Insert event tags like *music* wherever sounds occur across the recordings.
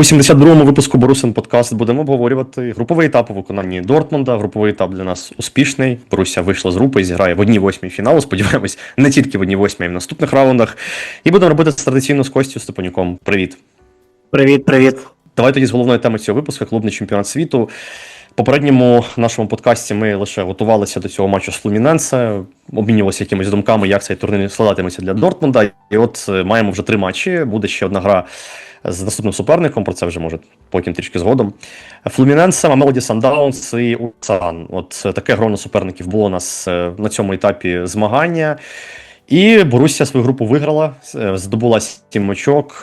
У 72-му випуску Борусин подкаст будемо обговорювати груповий етап у виконанні Дортмунда. Груповий етап для нас успішний. Боруся вийшла з групи і зіграє в одній восьмій фіналу. Сподіваємось, не тільки в одній восьмій, а й в наступних раундах. І будемо робити це традиційно з Костю Степанюком. Привіт. Привіт, привіт. Давай тоді з головної теми цього випуску клубний чемпіонат світу. В попередньому нашому подкасті ми лише готувалися до цього матчу з Флуміненсе, обмінювалися якимись думками, як цей турнір складатиметься для Дортмунда. І от е, маємо вже три матчі. Буде ще одна гра з наступним суперником. Про це вже може потім трішки згодом. Флуміненсе, Мамелоді Сандаунс і Улсан. От е, таке гроно суперників було у нас е, на цьому етапі змагання. І Боруссія свою групу виграла, е, здобула сім очок,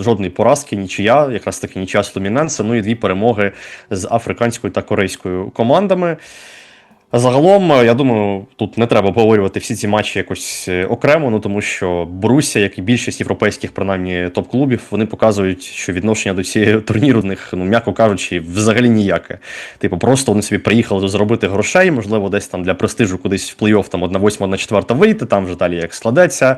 жодної поразки, нічия, якраз таки нічия з Флуміненсе, ну і дві перемоги з африканською та корейською командами. Загалом, е, я думаю, тут не треба обговорювати всі ці матчі якось е, окремо, ну тому що Боруся, як і більшість європейських, принаймні, топ-клубів, вони показують, що відношення до цієї *laughs* турніру в них, ну м'яко кажучи, взагалі ніяке. Типу, просто вони собі приїхали зробити грошей, можливо, десь там для престижу кудись в плей-офф там одна восьма, одна четверта вийти, там вже далі як складеться.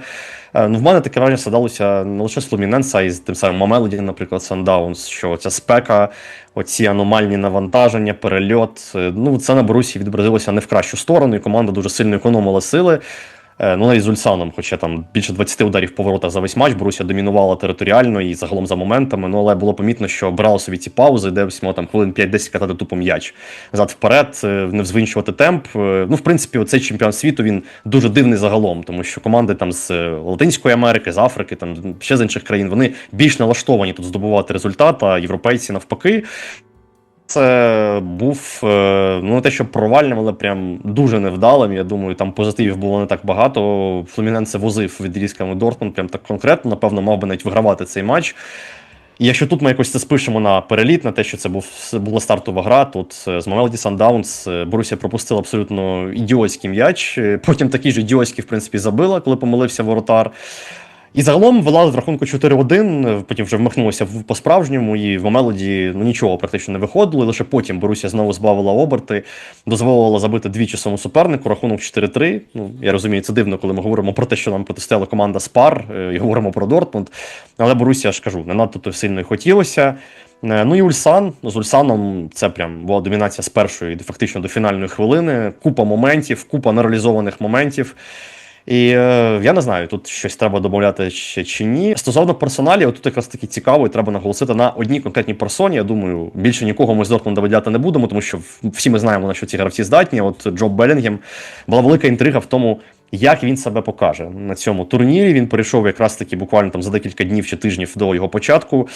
Е, Ну, в мене таке враження складалося не лише з Флуміненса, а й з тим самим Мамелоді, наприклад, Сандаунс, що ця спека, оці аномальні навантаження, перельот. е, Ну, це на Борусі відобразилося не в кращу сторону, і команда дуже сильно економила сили. Е, Ну, навіть з Ульсаном, хоча там більше 20 ударів по воротах за весь матч, Борусія домінувала територіально і загалом за моментами. Ну, але було помітно, що брали собі ці паузи, де всього там хвилин 5-10 катати тупо м'яч. Зад вперед, е, не взвинчувати темп. Е, Ну, в принципі, оцей чемпіон світу він дуже дивний загалом, тому що команди там з Латинської Америки, з Африки, там ще з інших країн, вони більш налаштовані тут здобувати результат, а європейці навпаки. Це був е, ну те, що провальним, але прям дуже невдалим. Я думаю, там позитивів було не так багато. Флуміненце возив відрізками Дортмунд, прям так конкретно. Напевно, мав би навіть вигравати цей матч. І якщо тут ми якось це спишемо на переліт, на те, що це був була стартова гра, тут е, з Мамелді Сандаунс Борусія пропустила абсолютно ідіотський м'яч. Е, Потім такий же ідіотський, в принципі, забила, коли помилився воротар. І загалом вела з рахунку 4-1, потім вже вмахнулося по-справжньому, і в Мелоді ну, нічого практично не виходило. І лише потім Борусія знову збавила оберти, дозволила забити двічі своєму супернику, рахунок 4-3. Ну, я розумію, це дивно, коли ми говоримо про те, що нам протистояла команда Спар, е, і говоримо про Дортмунд. Але Борусія, ж кажу, не надто то сильно й хотілося. Е, Ну і Ульсан. Ну, З Ульсаном це прям була домінація з першої, фактично до фінальної хвилини. Купа моментів, купа нереалізованих моментів. І е, я не знаю, тут щось треба додати ще чи ні. Стосовно персоналів, тут якраз таки цікаво, і треба наголосити на одній конкретній персоні. Я думаю, більше нікого ми з Дортмунда виділяти не будемо, тому що всі ми знаємо, на що ці гравці здатні. От Джо Белінгем була велика інтрига в тому, як він себе покаже на цьому турнірі. Він перейшов якраз таки буквально там за декілька днів чи тижнів до його початку.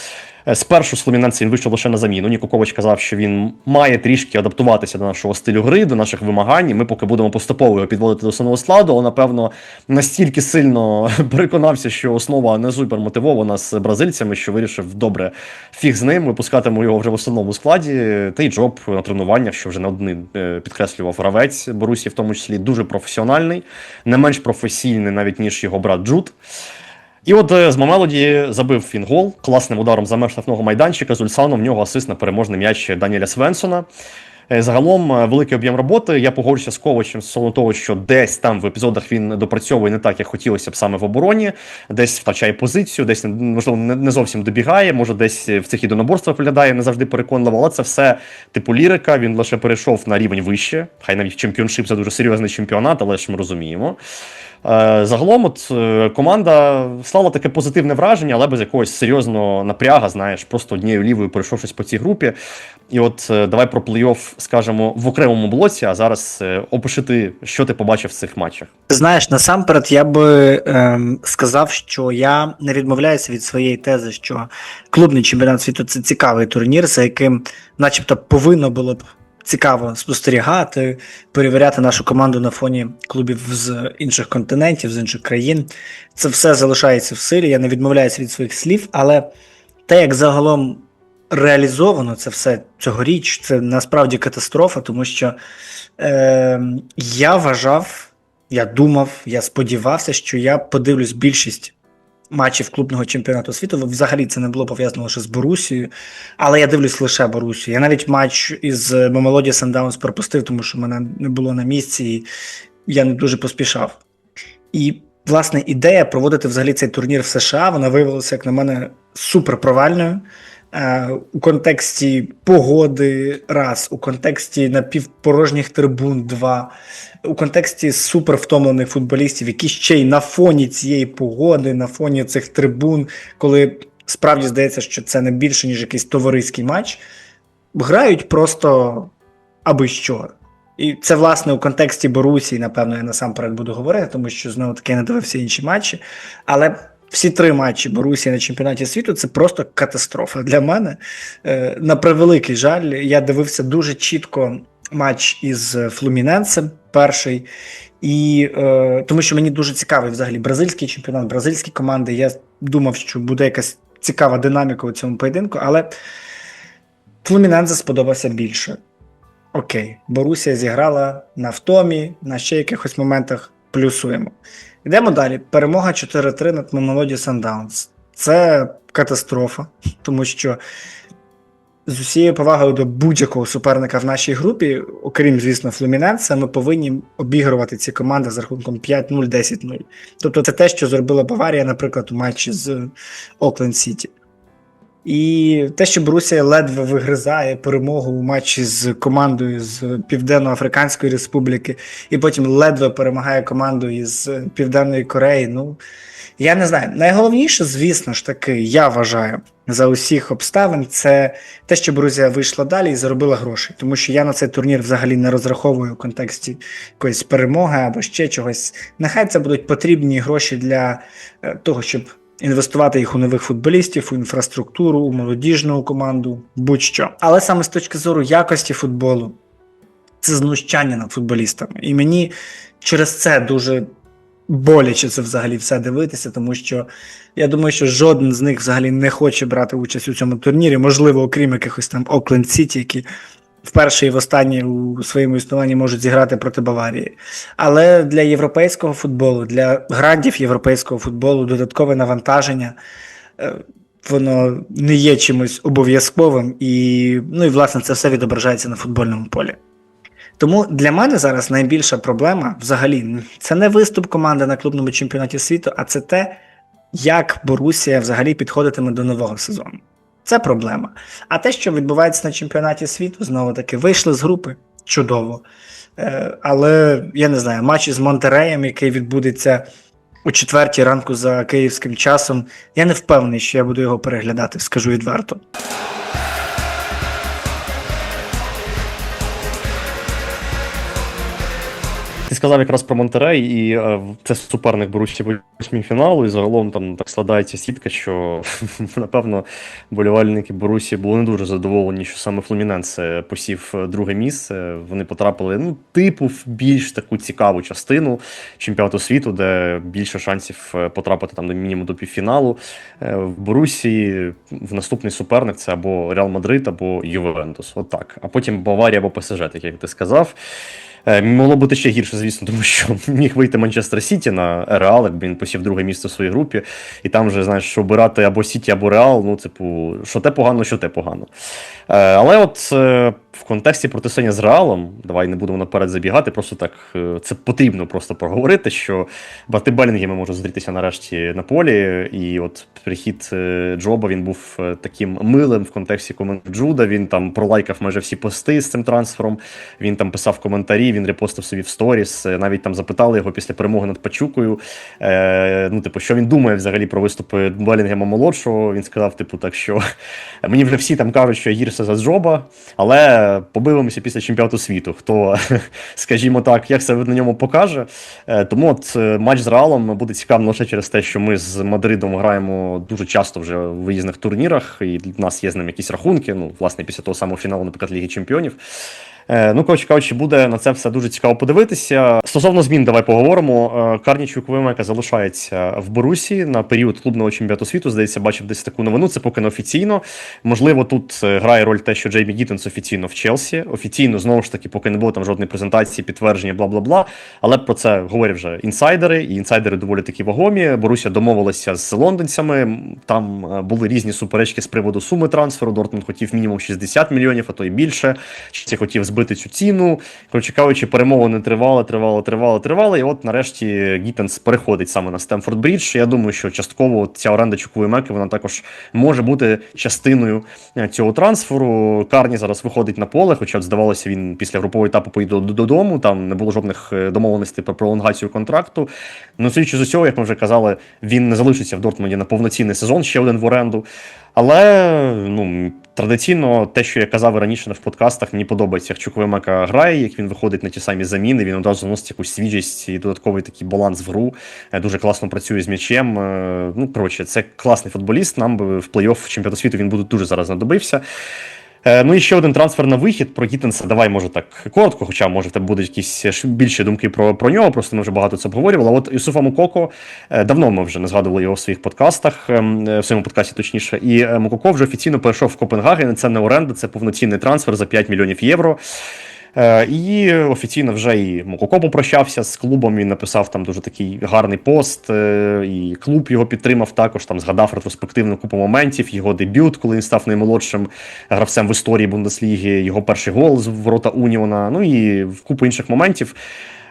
Е, Спершу з Флуміненце він вийшов лише на заміну. Ніко Ковач казав, що він має трішки адаптуватися до нашого стилю гри, до наших вимагань. Ми поки будемо поступово його підводити до основного складу, але напевно настільки сильно *laughs* переконався, що основа не супер мотивована з бразильцями, що вирішив добре фіг з ним. Випускатиму його вже в основному складі. Та й Джоб на тренуваннях, що вже не один е, підкреслював гравець Борусі, в тому числі дуже професіональний, не менш професійний навіть ніж його брат Джуд. І от е, з Мамелоді забив він гол класним ударом за меж штрафного майданчика. З Ульсаном в нього асист на переможний м'яч Даніеля Свенсона. Е, Загалом е, великий об'єм роботи. Я погоджуся з Ковачем стосовно того, що десь там в епізодах він допрацьовує не так, як хотілося б саме в обороні, десь втрачає позицію, десь можливо не зовсім добігає. Може, десь в цих єдиноборствах виглядає не завжди переконливо, але це все типу лірика. Він лише перейшов на рівень вище. Хай навіть чемпіоншип це дуже серйозний чемпіонат, але ж ми розуміємо. Е, Загалом, от е, команда склала таке позитивне враження, але без якогось серйозного напряга, знаєш, просто однією лівою пройшовшись по цій групі. І от е, давай про плей-офф скажемо в окремому блоці, а зараз опиши ти, що ти побачив в цих матчах. Знаєш, насамперед я би ем, сказав, що я не відмовляюся від своєї тези, що клубний чемпіонат світу це цікавий турнір, за яким, начебто, повинно було б цікаво спостерігати, перевіряти нашу команду на фоні клубів з інших континентів, з інших країн. Це все залишається в силі. Я не відмовляюся від своїх слів, але те, як загалом реалізовано це все цьогоріч, це насправді катастрофа, тому що е, я вважав, я думав, я сподівався, що я подивлюсь більшість матчів клубного чемпіонату світу. Взагалі це не було пов'язано лише з Борусією, але я дивлюсь лише Борусію. Я навіть матч із Мемелоді Сандаунс пропустив, тому що мене не було на місці, і я не дуже поспішав. І власне ідея проводити взагалі цей турнір в США, вона виявилася, як на мене, супер провальною. Е, у контексті погоди раз, у контексті напівпорожніх трибун два, у контексті супервтомлених футболістів, які ще й на фоні цієї погоди, на фоні цих трибун, коли справді здається, що це не більше, ніж якийсь товариський матч, грають просто аби що. І це, власне, у контексті Борусії, напевно, я насамперед буду говорити, тому що знову таки я не дивився інші матчі. Але всі три матчі Борусії на чемпіонаті світу це просто катастрофа для мене. Е, На превеликий жаль, я дивився дуже чітко матч із Флуміненсем, перший. І е, тому що мені дуже цікавий взагалі бразильський чемпіонат, бразильські команди. Я думав, що буде якась цікава динаміка у цьому поєдинку, але Флумінензе сподобався більше. Окей, Борусія зіграла на втомі, на ще якихось моментах плюсуємо. Йдемо далі. Перемога 4-3 над Мемелоді Сандаунс. Це катастрофа, тому що з усією повагою до будь-якого суперника в нашій групі, окрім, звісно, Флуміненса, ми повинні обігрувати ці команди з рахунком 5-0, 10-0. Тобто це те, що зробила Баварія, наприклад, у матчі з Окленд Сіті. І те, що Борусія ледве вигризає перемогу у матчі з командою з Південно-Африканської Республіки, і потім ледве перемагає команду із Південної Кореї. Ну я не знаю. Найголовніше, звісно ж таки, я вважаю за усіх обставин, це те, що Борусія вийшла далі і заробила гроші. Тому що я на цей турнір взагалі не розраховую в контексті якоїсь перемоги або ще чогось. Нехай це будуть потрібні гроші для е, того, щоб інвестувати їх у нових футболістів, у інфраструктуру, у молодіжну команду, будь-що. Але саме з точки зору якості футболу, це знущання над футболістами. І мені через це дуже боляче це взагалі все дивитися, тому що я думаю, що жоден з них взагалі не хоче брати участь у цьому турнірі, можливо, окрім якихось там Окленд Сіті, які вперше і востаннє у своєму існуванні можуть зіграти проти Баварії. Але для європейського футболу, для грандів європейського футболу додаткове навантаження. е, Воно не є чимось обов'язковим, і, ну і власне це все відображається на футбольному полі. Тому для мене зараз найбільша проблема взагалі це не виступ команди на клубному чемпіонаті світу, а це те, як Борусія взагалі підходитиме до нового сезону. Це проблема. А те, що відбувається на чемпіонаті світу, знову таки, вийшли з групи чудово. Е, але я не знаю, матч із Монтереєм, який відбудеться у четвертій ранку за київським часом, я не впевнений, що я буду його переглядати, скажу відверто. Ти сказав якраз про Монтерей, і е, це суперник Борусі восьмій фіналу, і загалом там так складається сітка, що *laughs* напевно болівальники Борусі були не дуже задоволені, що саме Флуміненсе посів е, друге місце. Вони потрапили, ну, типу, в більш таку цікаву частину чемпіонату світу, де більше шансів е, потрапити там до мінімум до півфіналу. В Борусі в наступний суперник це або Реал Мадрид, або Ювентус. От так. А потім Баварія або ПСЖ, так як ти сказав. Е, Могло бути ще гірше, звісно, тому що *laughs* міг вийти Манчестер Сіті на Реал, якби він посів друге місце в своїй групі, і там вже знаєш, обирати або Сіті, або Реал, ну, типу, що те погано, що те погано. Е, Але от е, в контексті протистояння з Реалом, давай не будемо наперед забігати, просто так це потрібно просто проговорити, що брати Белінгеми можуть зустрітися нарешті на полі, і от прихід Джоба він був таким милим в контексті команд Джуда. Він там пролайкав майже всі пости з цим трансфером. Він там писав коментарі, він репостив собі в сторіс. е, Навіть там запитали його після перемоги над Пачукою. Е, ну, типу, що він думає взагалі про виступи Белінгема молодшого. Він сказав, типу, так що *laughs* мені вже всі там кажуть, що я гірше за Джоба, але побиваємося після чемпіонату світу. Хто, *laughs* скажімо так, як себе на ньому покаже. Е, Тому от е, матч з Реалом буде цікавим лише через те, що ми з Мадридом граємо дуже часто вже в виїзних турнірах, і в нас є з ним якісь рахунки. Ну, власне, після того самого фіналу, наприклад, Ліги Чемпіонів. Е, Ну, коротше кажучи, буде на це все дуже цікаво подивитися. Стосовно змін, давай поговоримо. Е, Карнічук Вимека залишається в Борусі на період клубного чемпіонату світу. Здається, бачив десь таку новину. Це поки не офіційно. Можливо, тут е, грає роль те, що Джеймі Гіттенс офіційно в Челсі. Офіційно знову ж таки, поки не було там жодної презентації, підтвердження, бла бла бла. Але про це говорять вже інсайдери, і інсайдери доволі такі вагомі. Борусія домовилася з лондонцями. Там були різні суперечки з приводу суми трансферу. Дортмунд хотів мінімум 60 мільйонів, а то й більше. Чи хотів збити збити цю ціну. Коротше кажучи, перемовини тривали, тривали, тривали, тривали. І от нарешті Гіттенс переходить саме на Стемфорд Брідж. Я думаю, що частково ця оренда Чукової Меки вона також може бути частиною е, цього трансферу. Карні зараз виходить на поле, хоча от, здавалося, він після групового етапу поїде додому. Там не було жодних е, домовленостей про пролонгацію контракту. Ну, судячи з усього, як ми вже казали, він не залишиться в Дортмунді на повноцінний сезон, ще один в оренду. Але ну, традиційно те, що я казав раніше в подкастах, мені подобається, як Чуковимака грає, як він виходить на ті самі заміни, він одразу носить якусь свіжість і додатковий такий баланс в гру. Е, Дуже класно працює з м'ячем. Е, Ну, коротше, це класний футболіст. Нам би в плей-офф чемпіонату світу він буде дуже зараз знадобився. Е, Ну і ще один трансфер на вихід про Гіттенса. Давай, може, так коротко, хоча може в будуть якісь більші думки про, про нього. Просто ми вже багато це обговорювали. От Юсуфа Мукоко, е, давно ми вже не згадували його в своїх подкастах, ем, е, в своєму подкасті точніше. І е, Мукоко вже офіційно перейшов в Копенгаген. Це не оренда, це повноцінний трансфер за 5 мільйонів євро. Е, І офіційно вже і Мококо попрощався з клубом. Він написав там дуже такий гарний пост. е, І клуб його підтримав також. Там згадав ретроспективну купу моментів. Його дебют, коли він став наймолодшим гравцем в історії Бундесліги, його перший гол з ворота Уніона. Ну і в купу інших моментів.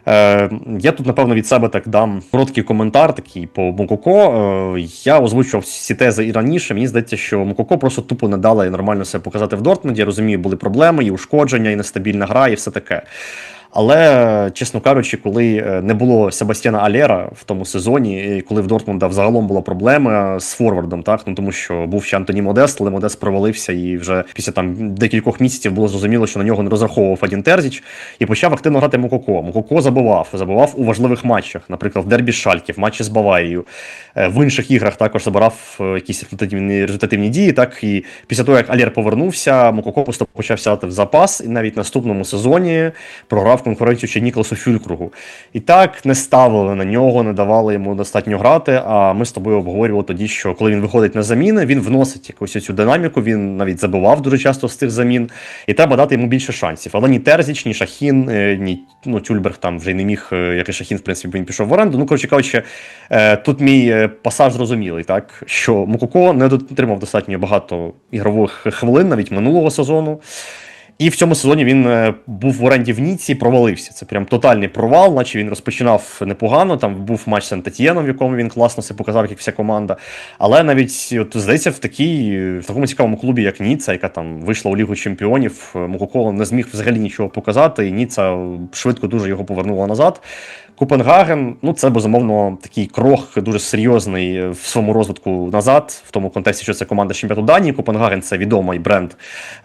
Е, я тут, напевно, від себе так дам короткий коментар такий по Мукоко. Е, я озвучував ці тези і раніше. Мені здається, що Мукоко просто тупо не дала нормально себе показати в Дортмунді. Я розумію, були проблеми, і ушкодження, і нестабільна гра, і все таке. Але, чесно кажучи, коли е, не було Себастьяна Алєра в тому сезоні, і коли в Дортмунда взагалом була проблема з форвардом, так ну тому що був ще Антоні Модест, але Модест провалився, і вже після там декількох місяців було зрозуміло, що на нього не розраховував Фадін Терзіч, і почав активно грати Мококо. Мококо забивав, забивав у важливих матчах, наприклад, в Дербі Шальки, в матчі з Баварією. Е, В інших іграх також забирав е, якісь результативні, результативні дії. Так і після того, як Алєр повернувся, Мококо просто почав сядати в запас, і навіть наступному сезоні програв конкуренцію ще Ніколасу Фюлькругу. І так не ставили на нього, не давали йому достатньо грати. А ми з тобою обговорювали тоді, що коли він виходить на заміни, він вносить якусь цю динаміку, він навіть забивав дуже часто з тих замін, і треба дати йому більше шансів. Але ні Терзіч, ні Шахін, е, ні ну, Тюльберг там вже й не міг, е, як і Шахін, в принципі, він пішов в оренду. Ну, коротше кажучи, е, тут мій пасаж зрозумілий, так що Мукоко не дотримав достатньо багато ігрових хвилин навіть минулого сезону. І в цьому сезоні він е, був в оренді в Ніці, провалився. Це прям тотальний провал, наче він розпочинав непогано. Там був матч з Антетієном, в якому він класно себе показав, як вся команда. Але навіть от здається, в такій в такому цікавому клубі, як Ніца, яка там вийшла у Лігу Чемпіонів, е, Мукоко не зміг взагалі нічого показати, і Ніца швидко дуже його повернула назад. Копенгаген, ну це безумовно такий крок дуже серйозний в своєму розвитку назад, в тому контексті, що це команда чемпіонату Данії. Копенгаген це відомий бренд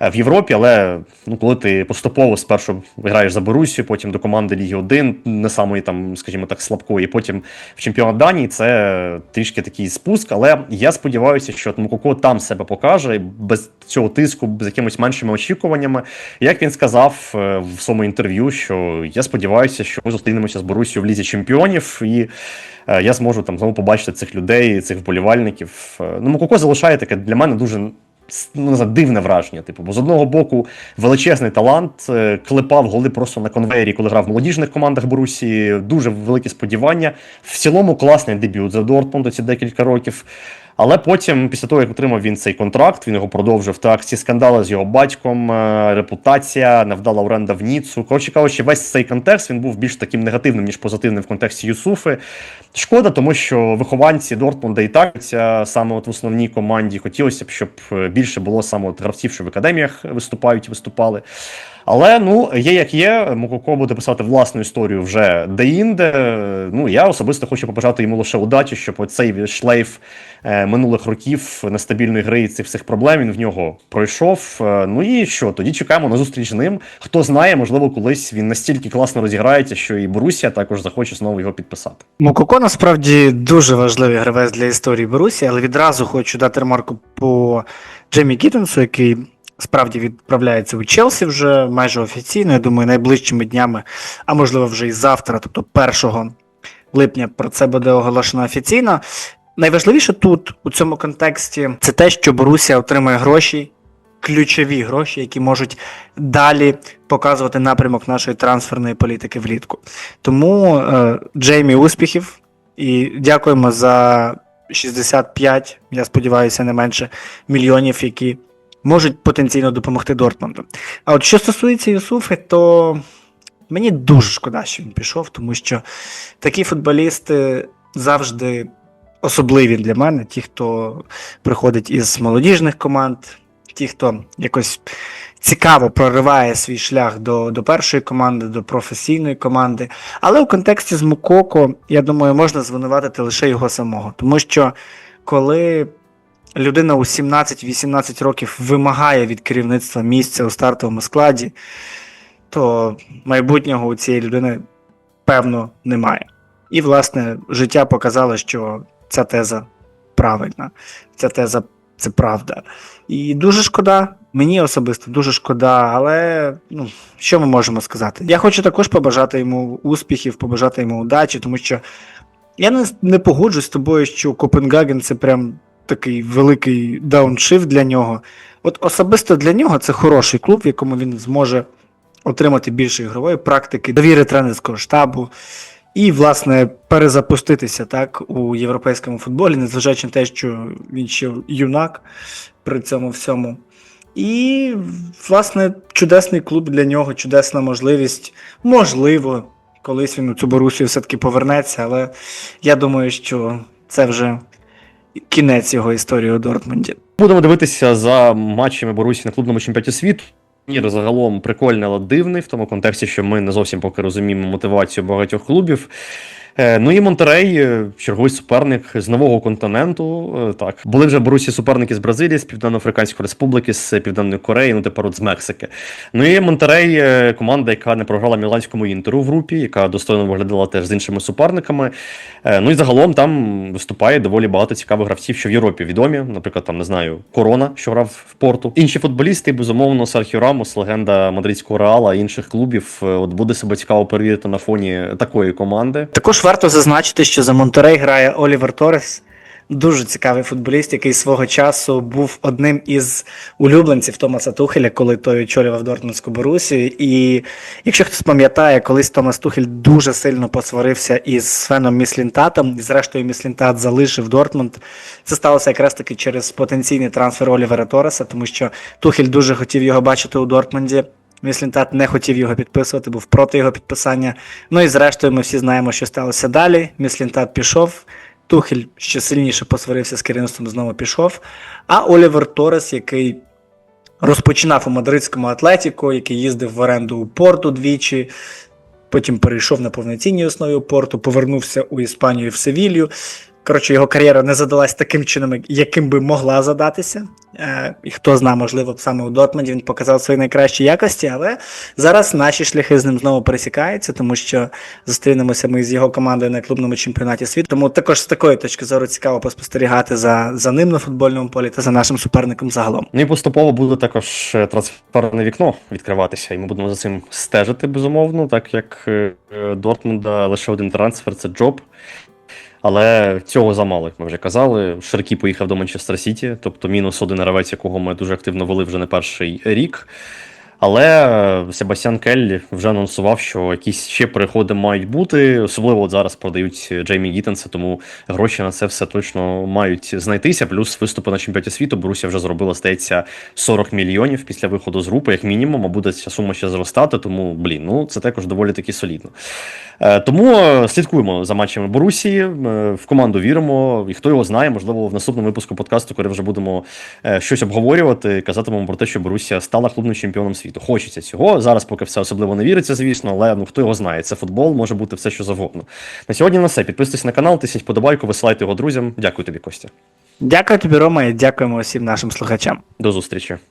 е, в Європі, але ну коли ти поступово спершу граєш за Борусію, потім до команди Ліги 1, не самої там, скажімо так, слабкої, потім в чемпіонат Данії, це трішки такий спуск. Але я сподіваюся, що Мукоко там себе покаже без цього тиску, з якимись меншими очікуваннями. Як він сказав е, в своєму інтерв'ю, що я сподіваюся, що ми зустрінемося з Борусією в лізі чемпіонів, і е, я зможу там знову побачити цих людей, цих вболівальників. Е, Ну, Мококо залишає таке для мене дуже. Ну, не знаю, дивне враження. Типу, бо з одного боку величезний талант, е, клепав голи просто на конвейері, коли грав в молодіжних командах Борусі. Дуже великі сподівання. В цілому класний дебют за Дортмунд ці декілька років. Але потім, після того, як отримав він цей контракт, він його продовжив. Так, ці скандали з його батьком, е, репутація, невдала оренда в Ніцу. Коротше кажучи, весь цей контекст він був більш таким негативним, ніж позитивним в контексті Юсуфи. Шкода, тому що вихованці Дортмунда і так саме от в основній команді хотілося б, щоб е, більше було саме от гравців, що в академіях виступають і виступали. Але ну є як є. Мукоко буде писати власну історію вже де-інде. Ну я особисто хочу побажати йому лише удачі, щоб оцей шлейф е, минулих років нестабільної гри і цих всіх проблем він в нього пройшов. Е, ну і що тоді чекаємо на зустріч з ним. Хто знає, можливо, колись він настільки класно розіграється, що і Борусія також захоче знову його підписати. Мукоко насправді дуже важливий гравець для історії Борусі, але відразу хочу дати ремарку по Джемі Кітенсу, який справді відправляється у Челсі вже майже офіційно. Я думаю, найближчими днями, а можливо вже і завтра, тобто 1 липня, про це буде оголошено офіційно. Найважливіше тут у цьому контексті це те, що Борусія отримує гроші, ключові гроші, які можуть далі показувати напрямок нашої трансферної політики влітку. Тому е, Джеймі успіхів і дякуємо за 65, я сподіваюся, не менше мільйонів, які можуть потенційно допомогти Дортмунду. А от що стосується Юсуфи, то мені дуже шкода, що він пішов, тому що такі футболісти завжди особливі для мене. Ті, хто приходить із молодіжних команд, ті, хто якось цікаво прориває свій шлях до, до першої команди, до професійної команди. Але у контексті з Мукоко, я думаю, можна звинуватити лише його самого. Тому що коли людина у 17-18 років вимагає від керівництва місця у стартовому складі, то майбутнього у цієї людини певно немає. І, власне, життя показало, що ця теза правильна, ця теза це правда. І дуже шкода, мені особисто дуже шкода, але ну, що ми можемо сказати? Я хочу також побажати йому успіхів, побажати йому удачі, тому що я не, не погоджуюсь з тобою, що Копенгаген це прям такий великий дауншифт для нього. От особисто для нього це хороший клуб, в якому він зможе отримати більше ігрової практики, довіри тренерського штабу і, власне, перезапуститися так у європейському футболі, незважаючи на те, що він ще юнак при цьому всьому. І, власне, чудесний клуб для нього, чудесна можливість. Можливо, колись він у цю Борусію все-таки повернеться, але я думаю, що це вже кінець його історії у Дортмунді. Будемо дивитися за матчами Борусі на клубному чемпіонаті світу. Турнір загалом прикольний, але дивний, в тому контексті, що ми не зовсім поки розуміємо мотивацію багатьох клубів. Е, Ну і Монтерей, е, черговий суперник з нового континенту. е, Так, були вже Борусі суперники з Бразилії, з Південно-Африканської Республіки, з Південної Кореї, ну тепер от з Мексики. Ну і Монтерей, команда, яка не програла Міланському інтеру в групі, яка достойно виглядала теж з іншими суперниками. Ну і загалом там виступає доволі багато цікавих гравців, що в Європі відомі. Наприклад, там не знаю, Корона, що грав в порту. Інші футболісти, безумовно, Серхіо Рамос, легенда мадридського реала, інших клубів. От буде себе цікаво перевірити на фоні такої команди. Також варто зазначити, що за Монтерей грає Олівер Торес. Дуже цікавий футболіст, який свого часу був одним із улюбленців Томаса Тухеля, коли той очолював Дортмундську Борусію. І якщо хтось пам'ятає, колись Томас Тухель дуже сильно посварився із Свеном Міслінтатом, і зрештою Міслінтат залишив Дортмунд. Це сталося якраз таки через потенційний трансфер Олівера Тореса, тому що Тухель дуже хотів його бачити у Дортмунді. Міслінтат не хотів його підписувати, був проти його підписання. Ну і зрештою, ми всі знаємо, що сталося далі. Міслінтат пішов. Тухель ще сильніше посварився з керівництвом, знову пішов. А Олівер Торес, який розпочинав у мадридському Атлетіко, який їздив в оренду у Порту двічі, потім перейшов на повноцінній основі у Порту, повернувся у Іспанію в Севілью. Коротше, його кар'єра не задалась таким чином, яким би могла задатися. Е, і хто знає, можливо, саме у Дортмунді він показав свої найкращі якості, але зараз наші шляхи з ним знову пересікаються, тому що зустрінемося ми з його командою на клубному чемпіонаті світу. Тому також з такої точки зору цікаво поспостерігати за, за ним на футбольному полі та за нашим суперником загалом. Ну і поступово буде також е, трансферне вікно відкриватися, і ми будемо за цим стежити, безумовно, так як е, е, Дортмунда лише один трансфер це Джоб. Але цього замало, як ми вже казали. Шаркі поїхав до Манчестер Сіті, тобто мінус один гравець, якого ми дуже активно вели вже не перший рік. Але е, Себастьян Келлі вже анонсував, що якісь ще переходи мають бути. Особливо от зараз продають Джеймі Гіттенса, тому гроші на це все точно мають знайтися. Плюс виступи на чемпіонаті світу. Борусія вже зробила, здається, 40 мільйонів після виходу з групи, як мінімум, а буде ця сума ще зростати. Тому, блін, ну це також доволі таки солідно. Е, Тому е, слідкуємо за матчами Борусії. В команду віримо. І хто його знає, можливо, в наступному випуску подкасту, коли вже будемо щось обговорювати, казатимемо про те, що Борусія стала клубним чемпіоном світу. Хочеться цього. Зараз поки все особливо не віриться, звісно, але ну хто його знає. Це футбол, може бути все, що завгодно. На сьогодні на все. Підписуйтесь на канал, тисніть подобайку, висилайте його друзям. Дякую тобі, Костя. Дякую тобі, Рома, і дякуємо усім нашим слухачам. До зустрічі.